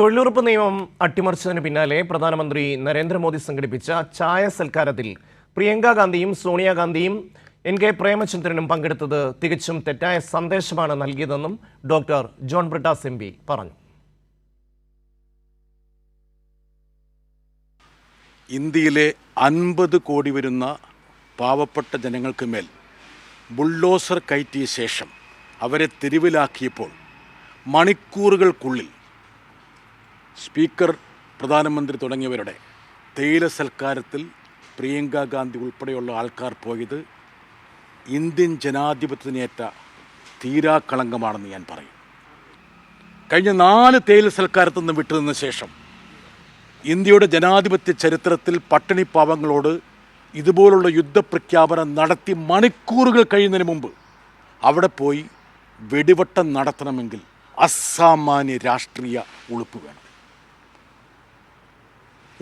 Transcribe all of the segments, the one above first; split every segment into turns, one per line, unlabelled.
തൊഴിലുറപ്പ് നിയമം അട്ടിമറിച്ചതിന് പിന്നാലെ പ്രധാനമന്ത്രി നരേന്ദ്രമോദി സംഘടിപ്പിച്ച ചായ സൽക്കാരത്തിൽ പ്രിയങ്ക ഗാന്ധിയും സോണിയാഗാന്ധിയും എൻ കെ പ്രേമചന്ദ്രനും പങ്കെടുത്തത് തികച്ചും തെറ്റായ സന്ദേശമാണ് നൽകിയതെന്നും ഡോക്ടർ ജോൺ ബ്രിട്ടാസ് എം പറഞ്ഞു.
ഇന്ത്യയിലെ അൻപത് കോടി വരുന്ന പാവപ്പെട്ട ജനങ്ങൾക്ക് മേൽ ബുൾഡോസർ കയറ്റിയ ശേഷം അവരെ തെരുവിലാക്കിയപ്പോൾ മണിക്കൂറുകൾക്കുള്ളിൽ സ്പീക്കർ പ്രധാനമന്ത്രി തുടങ്ങിയവരുടെ തേയില സൽക്കാരത്തിൽ പ്രിയങ്ക ഗാന്ധി ഉൾപ്പെടെയുള്ള ആൾക്കാർ പോയത് ഇന്ത്യൻ ജനാധിപത്യത്തിനേറ്റ തീരാക്കളങ്കമാണെന്ന് ഞാൻ പറയും. കഴിഞ്ഞ നാല് തേയില സൽക്കാരത്തു നിന്ന് വിട്ടുനിന്ന ശേഷം ഇന്ത്യയുടെ ജനാധിപത്യ ചരിത്രത്തിൽ പട്ടിണി പാവങ്ങളോട് ഇതുപോലുള്ള യുദ്ധപ്രഖ്യാപനം നടത്തി മണിക്കൂറുകൾ കഴിയുന്നതിന് മുമ്പ് അവിടെ പോയി വെടിവട്ടം നടത്തണമെങ്കിൽ അസാമാന്യ രാഷ്ട്രീയ ഉളുപ്പ് വേണം.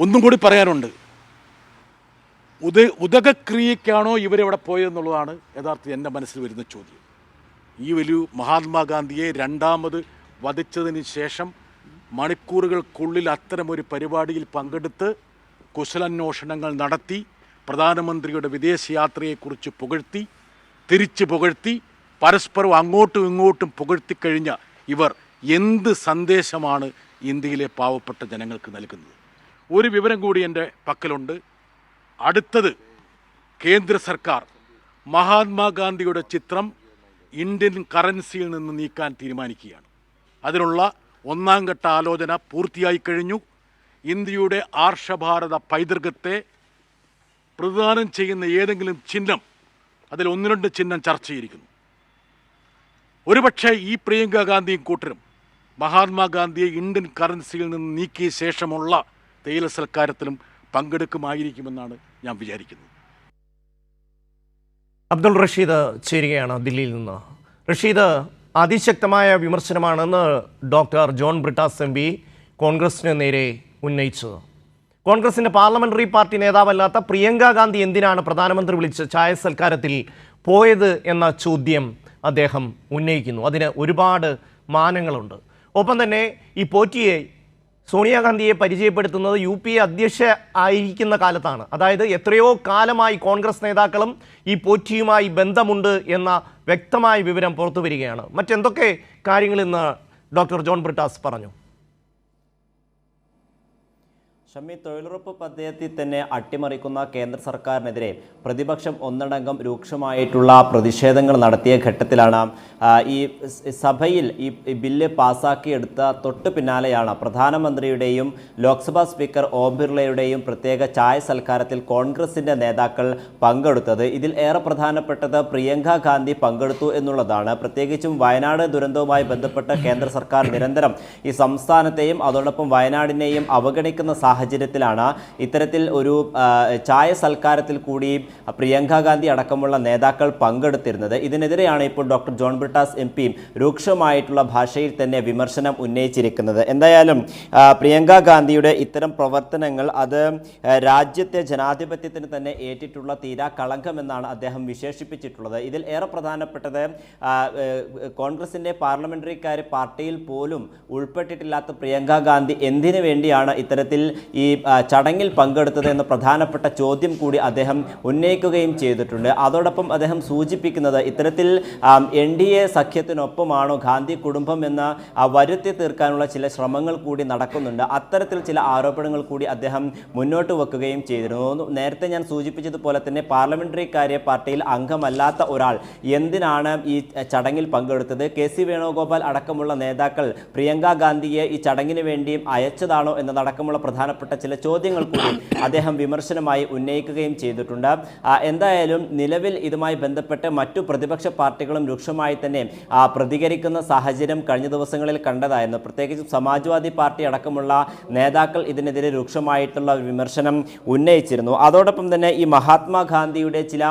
ഒന്നും കൂടി പറയാനുണ്ട്. ഉദ ഉദകക്രിയക്കാണോ ഇവരെവിടെ പോയതെന്നുള്ളതാണ് യഥാർത്ഥത്തിൽ എന്റെ മനസ്സിൽ വരുന്ന ചോദ്യം. ഈ വലിയ മഹാത്മാഗാന്ധിയെ രണ്ടാമത് വധിച്ചതിന് ശേഷം മണിക്കൂറുകൾക്കുള്ളിൽ അത്തരമൊരു പരിപാടിയിൽ പങ്കെടുത്ത് കുശലന്വേഷണങ്ങൾ നടത്തി പ്രധാനമന്ത്രിയുടെ വിദേശയാത്രയെക്കുറിച്ച് പുകഴ്ത്തി തിരിച്ച് പുകഴ്ത്തി പരസ്പരം അങ്ങോട്ടും ഇങ്ങോട്ടും പുകഴ്ത്തിക്കഴിഞ്ഞ ഇവർ എന്ത് സന്ദേശമാണ് ഇന്ത്യയിലെ പാവപ്പെട്ട ജനങ്ങൾക്ക് നൽകുന്നത്? ഒരു വിവരം കൂടി എന്റെ പക്കലുണ്ട്. അടുത്തത് കേന്ദ്ര സർക്കാർ മഹാത്മാഗാന്ധിയുടെ ചിത്രം ഇന്ത്യൻ കറൻസിയിൽ നിന്ന് നീക്കാൻ തീരുമാനിക്കുകയാണ്. അതിനുള്ള ഒന്നാം ഘട്ട ആലോചന പൂർത്തിയായി കഴിഞ്ഞു. ഇന്ത്യയുടെ ആർഷഭാരത പൈതൃകത്തെ പ്രതിദാനം ചെയ്യുന്ന ഏതെങ്കിലും ചിഹ്നം അതിൽ ഒന്ന് രണ്ട് ചിഹ്നം ചർച്ച ചെയ്തിരിക്കുന്നു. ഒരുപക്ഷെ ഈ പ്രിയങ്ക ഗാന്ധിയും കൂട്ടരും മഹാത്മാഗാന്ധിയെ ഇന്ത്യൻ കറൻസിയിൽ നിന്ന് നീക്കിയ ശേഷമുള്ള തേയില സൽക്കാരത്തിലും പങ്കെടുക്കുമായിരിക്കുമെന്നാണ് ഞാൻ വിചാരിക്കുന്നത്.
അബ്ദുൾ റഷീദ് ചേരുകയാണ് ദില്ലിയിൽ നിന്ന്. റഷീദ് അതിശക്തമായ വിമർശനമാണെന്ന് doctor John Brittas M P കോൺഗ്രസിന് നേരെ ഉന്നയിച്ചത്. കോൺഗ്രസിന്റെ പാർലമെന്ററി പാർട്ടി നേതാവല്ലാത്ത പ്രിയങ്ക ഗാന്ധി എന്തിനാണ് പ്രധാനമന്ത്രി വിളിച്ച് ചായ സൽക്കാരത്തിൽ പോയത് എന്ന ചോദ്യം അദ്ദേഹം ഉന്നയിക്കുന്നു. അതിന് ഒരുപാട് മാനങ്ങളുണ്ട്. ഒപ്പം തന്നെ ഈ പോറ്റിയെ സോണിയാഗാന്ധിയെ പരിചയപ്പെടുത്തുന്നത് യു പി എ അധ്യക്ഷ ആയിരിക്കുന്ന കാലത്താണ്. അതായത് എത്രയോ കാലമായി കോൺഗ്രസ് നേതാക്കളും ഈ പോറ്റിയുമായി ബന്ധമുണ്ട് എന്ന വ്യക്തമായ വിവരം പുറത്തു വരികയാണ്. മറ്റെന്തൊക്കെ കാര്യങ്ങൾ ഇന്ന് ഡോക്ടർ ജോൺ ബ്രിട്ടാസ് പറഞ്ഞു?
ഷമ്മി തൊഴിലുറപ്പ് പദ്ധതി തന്നെ അട്ടിമറിക്കുന്ന കേന്ദ്ര സർക്കാരിനെതിരെ പ്രതിപക്ഷം ഒന്നടങ്കം രൂക്ഷമായിട്ടുള്ള പ്രതിഷേധങ്ങൾ നടത്തിയ ഘട്ടത്തിലാണ് ഈ സഭയിൽ ഈ ബില്ല് പാസാക്കിയെടുത്ത തൊട്ടു പിന്നാലെയാണ് പ്രധാനമന്ത്രിയുടെയും ലോക്സഭാ സ്പീക്കർ ഓം ബിർളയുടെയും പ്രത്യേക ചായ സൽക്കാരത്തിൽ കോൺഗ്രസിന്റെ നേതാക്കൾ പങ്കെടുത്തത്. ഇതിൽ ഏറെ പ്രധാനപ്പെട്ടത് പ്രിയങ്ക ഗാന്ധി പങ്കെടുത്തു എന്നുള്ളതാണ്. പ്രത്യേകിച്ചും വയനാട് ദുരന്തവുമായി ബന്ധപ്പെട്ട് കേന്ദ്ര സർക്കാർ നിരന്തരം ഈ സംസ്ഥാനത്തെയും അതോടൊപ്പം വയനാടിനെയും അവഗണിക്കുന്ന സാഹചര്യത്തിലാണ് ഇത്തരത്തിൽ ഒരു ചായ സൽക്കാരത്തിൽ കൂടി പ്രിയങ്ക ഗാന്ധി അടക്കമുള്ള നേതാക്കൾ പങ്കെടുത്തിരുന്നത്. ഇതിനെതിരെയാണ് ഇപ്പോൾ ഡോക്ടർ ജോൺ ബ്രിട്ടാസ് എം പിയും രൂക്ഷമായിട്ടുള്ള ഭാഷയിൽ തന്നെ വിമർശനം ഉന്നയിച്ചിരിക്കുന്നത്. എന്തായാലും പ്രിയങ്ക ഗാന്ധിയുടെ ഇത്തരം പ്രവർത്തനങ്ങൾ അത് രാജ്യത്തെ ജനാധിപത്യത്തിന് തന്നെ ഏറ്റിട്ടുള്ള തീരാ കളങ്കമെന്നാണ് അദ്ദേഹം വിശേഷിപ്പിച്ചിട്ടുള്ളത്. ഇതിൽ ഏറെ പ്രധാനപ്പെട്ടത് കോൺഗ്രസിന്റെ പാർലമെന്ററിക്കാർ പാർട്ടിയിൽ പോലും ഉൾപ്പെട്ടിട്ടില്ലാത്ത പ്രിയങ്ക ഗാന്ധി എന്തിനു വേണ്ടിയാണ് ഇത്തരത്തിൽ ഈ ചടങ്ങിൽ പങ്കെടുത്തത് എന്ന പ്രധാനപ്പെട്ട ചോദ്യം കൂടി അദ്ദേഹം ഉന്നയിക്കുകയും ചെയ്തിട്ടുണ്ട്. അതോടൊപ്പം അദ്ദേഹം സൂചിപ്പിക്കുന്നത് ഇത്തരത്തിൽ എൻ ഡി എ സഖ്യത്തിനൊപ്പമാണോ ഗാന്ധി കുടുംബം എന്ന വരുത്തി തീർക്കാനുള്ള ചില ശ്രമങ്ങൾ കൂടി നടക്കുന്നുണ്ട്. അത്തരത്തിൽ ചില ആരോപണങ്ങൾ കൂടി അദ്ദേഹം മുന്നോട്ട് വെക്കുകയും ചെയ്തിരുന്നു. നേരത്തെ ഞാൻ സൂചിപ്പിച്ചതുപോലെ തന്നെ പാർലമെന്ററിക്കാരെ പാർട്ടിയിൽ അംഗമല്ലാത്ത ഒരാൾ എന്തിനാണ് ഈ ചടങ്ങിൽ പങ്കെടുത്തത്? കെ സി വേണുഗോപാൽ അടക്കമുള്ള നേതാക്കൾ പ്രിയങ്ക ഗാന്ധിയെ ഈ ചടങ്ങിന് വേണ്ടിയും അയച്ചതാണോ എന്നതടക്കമുള്ള പ്രധാനപ്പെട്ട ചില ചോദ്യങ്ങൾ കൂടി അദ്ദേഹം വിമർശനമായി ഉന്നയിക്കുകയും ചെയ്തിട്ടുണ്ട്. എന്തായാലും നിലവിൽ ഇതുമായി ബന്ധപ്പെട്ട് മറ്റു പ്രതിപക്ഷ പാർട്ടികളും രൂക്ഷമായി തന്നെ പ്രതികരിക്കുന്ന സാഹചര്യം കഴിഞ്ഞ ദിവസങ്ങളിൽ കണ്ടതായിരുന്നു. പ്രത്യേകിച്ച് സമാജ്വാദി പാർട്ടി അടക്കമുള്ള നേതാക്കൾ ഇതിനെതിരെ രൂക്ഷമായിട്ടുള്ള വിമർശനം ഉന്നയിച്ചിരുന്നു. അതോടൊപ്പം തന്നെ ഈ മഹാത്മാഗാന്ധിയുടെ ചില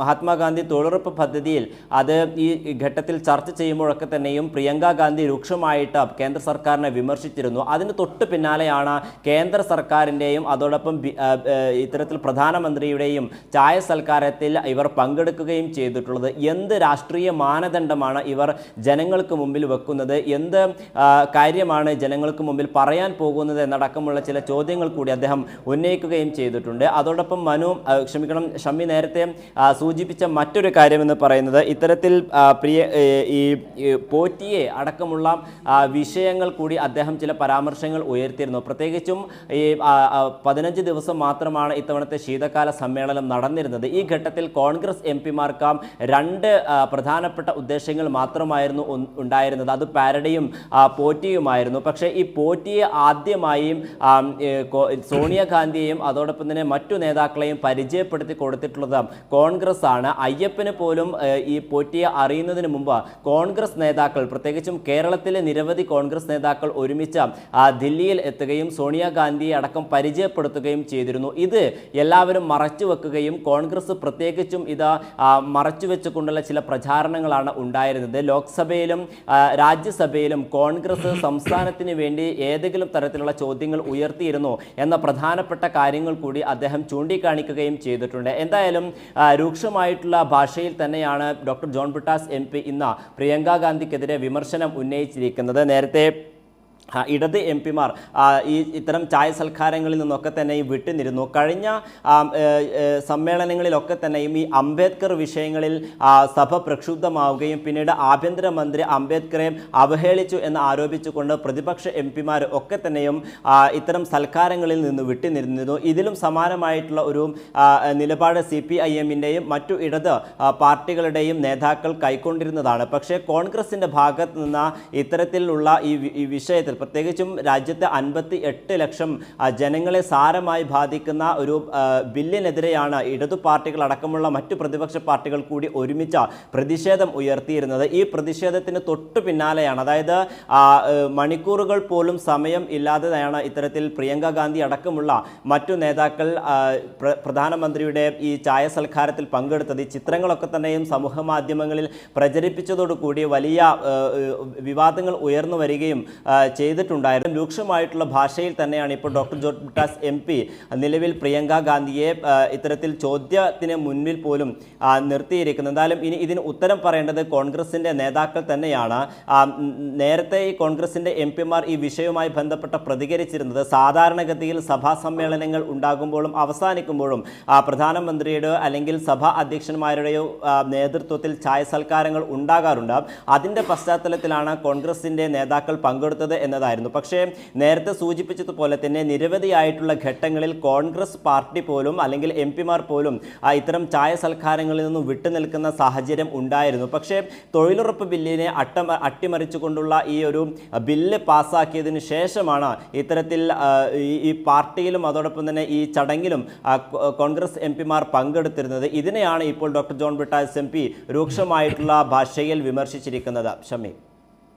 മഹാത്മാഗാന്ധി തൊഴിലുറപ്പ് പദ്ധതിയിൽ അത് ഈ ഘട്ടത്തിൽ ചർച്ച ചെയ്യുമ്പോഴൊക്കെ തന്നെയും പ്രിയങ്ക ഗാന്ധി രൂക്ഷമായിട്ട് കേന്ദ്ര സർക്കാരിനെ വിമർശിച്ചിരുന്നു. അതിന് തൊട്ട് പിന്നാലെയാണ് കേന്ദ്ര സർക്കാരിന്റെയും അതോടൊപ്പം ഇത്തരത്തിൽ പ്രധാനമന്ത്രിയുടെയും ചായ സൽക്കാരത്തിൽ ഇവർ പങ്കെടുക്കുകയും ചെയ്തിട്ടുള്ളത്. എന്ത് രാഷ്ട്രീയ മാനദണ്ഡമാണ് ഇവർ ജനങ്ങൾക്ക് മുമ്പിൽ വെക്കുന്നത്? എന്ത് കാര്യമാണ് ജനങ്ങൾക്ക് മുമ്പിൽ പറയാൻ പോകുന്നത് എന്നടക്കമുള്ള ചില ചോദ്യങ്ങൾ കൂടി അദ്ദേഹം ഉന്നയിക്കുകയും ചെയ്തിട്ടുണ്ട്. അതോടൊപ്പം മനു ക്ഷമിക്കണം ഷമ്മി നേരത്തെ സൂചിപ്പിച്ച മറ്റൊരു കാര്യമെന്ന് പറയുന്നത് ഇത്തരത്തിൽ പ്രിയ ഈ പോറ്റിയെ അടക്കമുള്ള വിഷയങ്ങൾ കൂടി അദ്ദേഹം ചില പരാമർശങ്ങൾ ഉയർത്തിയിരുന്നു പ്രത്യേകിച്ചും ഈ പതിനഞ്ച് ദിവസം മാത്രമാണ് ഇത്തവണത്തെ ശീതകാല സമ്മേളനം നടന്നിരുന്നത്. ഈ ഘട്ടത്തിൽ കോൺഗ്രസ് എം പിമാർക്ക് രണ്ട് പ്രധാനപ്പെട്ട ഉദ്ദേശങ്ങൾ മാത്രമായിരുന്നു ഉണ്ടായിരുന്നത്. അത് പാരഡയും പോറ്റിയുമായിരുന്നു. പക്ഷേ ഈ പോറ്റിയെ ആദ്യമായും സോണിയാഗാന്ധിയെയും അതോടൊപ്പം തന്നെ മറ്റു നേതാക്കളെയും പരിചയപ്പെടുത്തി കൊടുത്തിട്ടുള്ളത് കോൺഗ്രസ് ആണ് അയ്യപ്പന് പോലും ഈ പോറ്റിയെ അറിയുന്നതിന് മുമ്പ് കോൺഗ്രസ് നേതാക്കൾ പ്രത്യേകിച്ചും കേരളത്തിലെ നിരവധി കോൺഗ്രസ് നേതാക്കൾ ഒരുമിച്ച് ദില്ലിയിൽ എത്തുകയും സോണിയാഗാന്ധിയെ അടക്കം പരിചയപ്പെടുത്തുകയും ചെയ്തിരുന്നു. ഇത് എല്ലാവരും മറച്ചു വെക്കുകയും കോൺഗ്രസ് പ്രത്യേകിച്ചും ഇത് മറച്ചു വെച്ചുകൊണ്ടുള്ള ചില പ്രചാരണങ്ങളാണ് ഉണ്ടായിരുന്നത്. ലോക്സഭയിലും രാജ്യസഭയിലും കോൺഗ്രസ് സംസ്ഥാനത്തിന് വേണ്ടി ഏതെങ്കിലും തരത്തിലുള്ള ചോദ്യങ്ങൾ ഉയർത്തിയിരുന്നു എന്ന പ്രധാനപ്പെട്ട കാര്യങ്ങൾ കൂടി അദ്ദേഹം ചൂണ്ടിക്കാണിക്കുകയും ചെയ്തിട്ടുണ്ട്. എന്തായാലും രൂക്ഷമായിട്ടുള്ള ഭാഷയിൽ തന്നെയാണ് ഡോക്ടർ ജോൺ ബിട്ടാസ് എം ഇന്ന് പ്രിയങ്ക ഗാന്ധിക്കെതിരെ വിമർശനം ഉന്നയിച്ചിരിക്കുന്നത്. നേരത്തെ ഇടത് എം പിമാർ ഈ ഇത്തരം ചായ സൽക്കാരങ്ങളിൽ നിന്നൊക്കെ തന്നെയും വിട്ടുനിരുന്നു കഴിഞ്ഞ സമ്മേളനങ്ങളിലൊക്കെ തന്നെയും ഈ അംബേദ്കർ വിഷയങ്ങളിൽ സഭ പ്രക്ഷുബ്ധമാവുകയും പിന്നീട് ആഭ്യന്തരമന്ത്രി അംബേദ്കറെ അവഹേളിച്ചു എന്ന് ആരോപിച്ചുകൊണ്ട് പ്രതിപക്ഷ എം പിമാർ ഒക്കെ തന്നെയും ഇത്തരം സൽക്കാരങ്ങളിൽ നിന്ന് വിട്ടുനിരുന്നിരുന്നു ഇതിലും സമാനമായിട്ടുള്ള ഒരു നിലപാട് സി പി ഐ എമ്മിന്റെയും മറ്റു ഇടത് പാർട്ടികളുടെയും നേതാക്കൾ കൈക്കൊണ്ടിരുന്നതാണ്. പക്ഷേ കോൺഗ്രസിന്റെ ഭാഗത്ത് നിന്ന് ഇത്തരത്തിലുള്ള ഈ വിഷയത്തിൽ പ്രത്യേകിച്ചും രാജ്യത്തെ അൻപത്തി എട്ട് ലക്ഷം ജനങ്ങളെ സാരമായി ബാധിക്കുന്ന ഒരു ബില്ലിനെതിരെയാണ് ഇടതു പാർട്ടികൾ അടക്കമുള്ള മറ്റു പ്രതിപക്ഷ പാർട്ടികൾ കൂടി ഒരുമിച്ച പ്രതിഷേധം ഉയർത്തിയിരുന്നത്. ഈ പ്രതിഷേധത്തിന് തൊട്ടു പിന്നാലെയാണ് അതായത് മണിക്കൂറുകൾ പോലും സമയം ഇല്ലാതെയാണ് ഇത്തരത്തിൽ പ്രിയങ്ക ഗാന്ധി അടക്കമുള്ള മറ്റു നേതാക്കൾ പ്രധാനമന്ത്രിയുടെ ഈ ചായ സൽക്കാരത്തിൽ പങ്കെടുത്തത്. ഈ ചിത്രങ്ങളൊക്കെ തന്നെയും സമൂഹ മാധ്യമങ്ങളിൽ പ്രചരിപ്പിച്ചതോടുകൂടി വലിയ വിവാദങ്ങൾ ഉയർന്നു വരികയും ആ, ചെയ്തിട്ടുണ്ടായിരുന്നു. രൂക്ഷമായിട്ടുള്ള ഭാഷയിൽ തന്നെയാണ് ഇപ്പോൾ doctor George Brittas M P. നിലവിൽ പ്രിയങ്ക ഗാന്ധിയെ ഇത്തരത്തിൽ ചോദ്യത്തിന് മുന്നിൽ പോലും നിർത്തിയിരിക്കുന്നത്. എന്തായാലും ഇനി ഇതിന് ഉത്തരം പറയേണ്ടത് കോൺഗ്രസിന്റെ നേതാക്കൾ തന്നെയാണ്. നേരത്തെ ഈ കോൺഗ്രസിന്റെ എം പിമാർ ഈ വിഷയവുമായി ബന്ധപ്പെട്ട പ്രതികരിച്ചിരുന്നത് സാധാരണഗതിയിൽ സഭാ സമ്മേളനങ്ങൾ ഉണ്ടാകുമ്പോഴും അവസാനിക്കുമ്പോഴും ആ, പ്രധാനമന്ത്രിയുടെ അല്ലെങ്കിൽ സഭാ അധ്യക്ഷന്മാരുടെയോ നേതൃത്വത്തിൽ ചായ സൽക്കാരങ്ങൾ ഉണ്ടാകാറുണ്ട്. അതിന്റെ പശ്ചാത്തലത്തിലാണ് കോൺഗ്രസിന്റെ നേതാക്കൾ പങ്കെടുത്തത് എന്നതായിരുന്നു പക്ഷേ നേരത്തെ സൂചിപ്പിച്ചതുപോലെ തന്നെ നിരവധിയായിട്ടുള്ള ഘട്ടങ്ങളിൽ കോൺഗ്രസ് പാർട്ടി പോലും അല്ലെങ്കിൽ എം പിമാർ പോലും ഇത്തരം ചായ സൽക്കാരങ്ങളിൽ നിന്നും വിട്ടുനിൽക്കുന്ന സാഹചര്യം ഉണ്ടായിരുന്നു. പക്ഷേ തൊഴിലുറപ്പ് ബില്ലിനെ അട്ട അട്ടിമറിച്ചുകൊണ്ടുള്ള ഈ ഒരു ബില്ല് പാസ്സാക്കിയതിന് ശേഷമാണ് ഇത്തരത്തിൽ ഈ- പാർട്ടിയിലും അതോടൊപ്പം തന്നെ ഈ ചടങ്ങിലും കോൺഗ്രസ് എം പിമാർ പങ്കെടുത്തിരുന്നത്. ഇതിനെയാണ് ഇപ്പോൾ doctor John Brittas M P രൂക്ഷമായിട്ടുള്ള ഭാഷയിൽ വിമർശിച്ചിരിക്കുന്നത്. ഷമി.